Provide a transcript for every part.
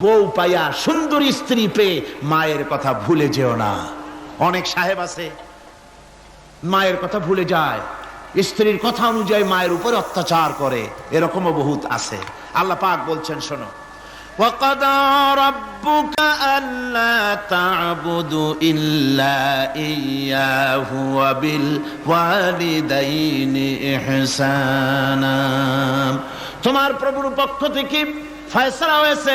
বউ পাইয়া সুন্দর স্ত্রী পেয়ে মায়ের কথা ভুলে যেও না অনেক সাহেব আছে মায়ের কথা ভুলে যায় স্ত্রীর কথা অনুযায়ী মায়ের উপর অত্যাচার করে এরকমও বহুত আছে আল্লাহ পাক বলছেন শোনো وقضى ربك ألا تعبدوا إلا إياه وبالوالدين إحسانا তোমার প্রভুর পক্ষ থেকে ফয়সালা হয়েছে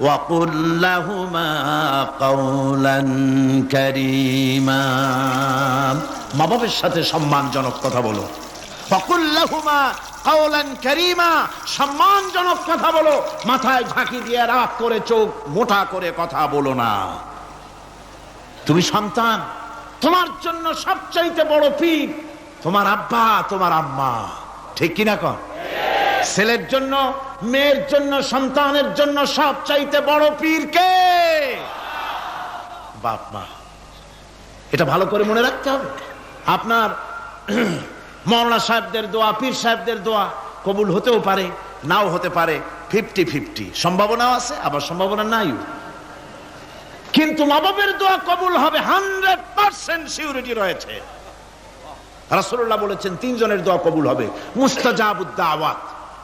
وقل لهما قولا كريما মা বাবার সাথে সম্মানজনক কথা বলো وقل لهما قولا كريما সম্মানজনক কথা বলো মাথায় ঝাঁকি দিয়ে রাগ করে চোখ মোটা করে কথা বলো না তুমি সন্তান তোমার জন্য সবচাইতে বড় পীর তোমার আব্বা তোমার আম্মা ঠিক কিনা কন ছেলের জন্য, মেয়ের জন্য, সন্তানের জন্য সব চাইতে বড় পীর কে? বাপ মা। এটা ভালো করে মনে রাখতে হবে। আপনার মৌলানা সাহেবদের দোয়া, পীর সাহেবদের দোয়া কবুল হতেও পারে, নাও হতে পারে। Fifty fifty. সম্ভাবনাও আছে, আবার সম্ভাবনা নাই কিন্তু মা বাবের দোয়া কবুল হবে হান্ড্রেড পার্সেন্ট সিউরিটি রয়েছে। রাসূলুল্লাহ বলেছেন, তিনজনের দোয়া কবুল হবে। মুস্তাজাবুদ্দা আওয়াত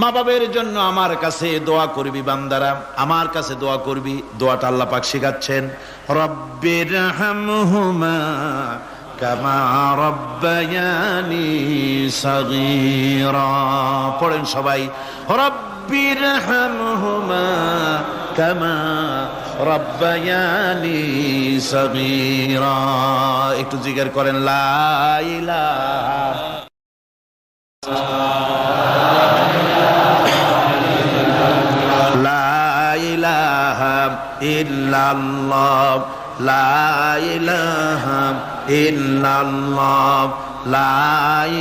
মা বাবের জন্য আমার কাছে দোয়া করবি, বান্দারা। আমার কাছে দোয়া করবি, দোয়াটা আল্লাহ পাক শেখাচ্ছেন। রব্বির কামা রব্বায়ানি পড়েন সবাই, রব্বির হামহুমা কামা রব্বায়ানি সাগীরা। একটু জিজ্ঞেস করেন, লা ইলাহা ইল্লাল্লাহ, লা ইলাহা ইল্লাল্লাহ, লা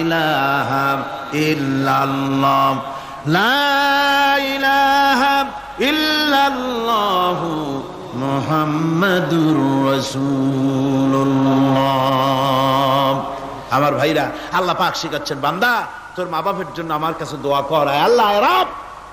ইলাহা ইল্লাল্লাহ, লা ইলাহা ইল্লাল্লাহ মুহাম্মাদুর রাসূলুল্লাহ। আমার ভাইরা, আল্লাহ পাক শিখাচ্ছেন, বান্দা, তোর মা বাপের জন্য আমার কাছে দোয়া কর আল্লাহ রাব।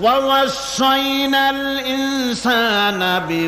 ووصينا الإنسان